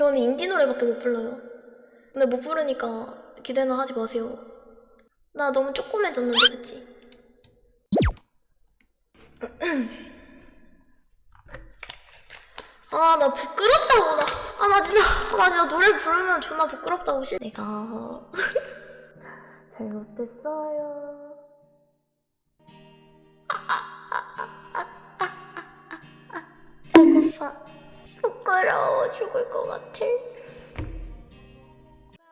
저는 인디 노래밖에 못 불러요. 근데 못 부르니까 기대는 하지 마세요. 나 너무 조그매졌는데, 그치? 아, 나 부끄럽다고, 나. 아, 나 진짜, 아, 나 진짜 노래 부르면 존나 부끄럽다고, 씨. 내가. 잘못됐어요. 죽을 것 같아.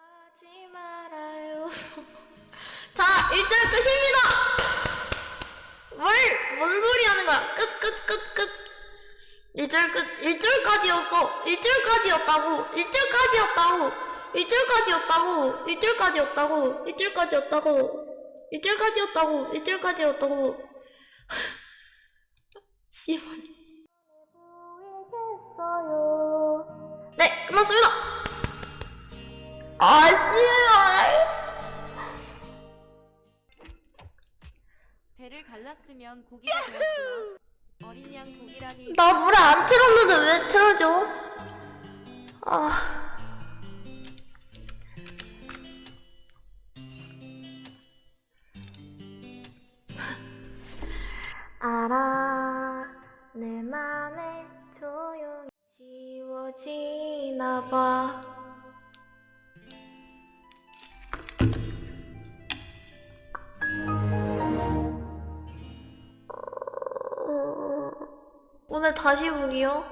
하지 말아요. 자, 1절 끝입니다! 뭘, 뭔 소리 하는 거야? 끝, 끝, 끝, 끝. 1절 끝, 1절까지였어. 1절까지였다고. 1절까지였다고. 1절까지였다고. 1절까지였다고. 1절까지였다고. 1절까지였다고. 1절까지였다고. 씨발. 네, 끝났습니다. 아, 씨발. 배를 갈랐으면 고기가 되었구나. 어린 양 고기라니 나 노래 안 틀었는데 왜 틀어줘? 아. 알아 내 맘에 조용히 지워지 나봐 어, 오늘 다시 보기요?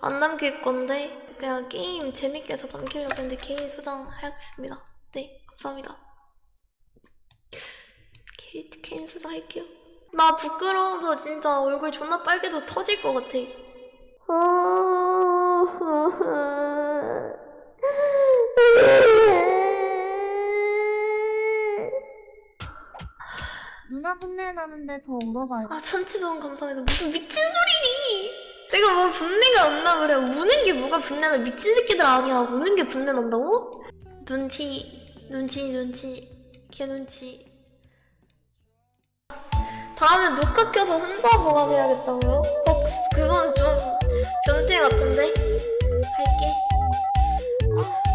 안 남길 건데 그냥 게임 재밌게 해서 남기려고 했는데 개인 수정하겠습니다. 네, 감사합니다. 개, 개인 수정할게요. 나 부끄러워서 진짜 얼굴 존나 빨개서 터질 것 같아. 누나 분내 나는데 더 울어봐요. 아 천치소음 감사합니다. 무슨 미친 소리니? 내가 뭐 분내가 안나 그래. 우는 게 뭐가 분내나 미친 새끼들 아니야. 우는 게 분내 난다고? 눈치, 눈치, 눈치, 개 눈치. 다음에 녹화 켜서 혼자 보관해야겠다고요? 어, 그건 좀 변태 같은데? 할게. 아.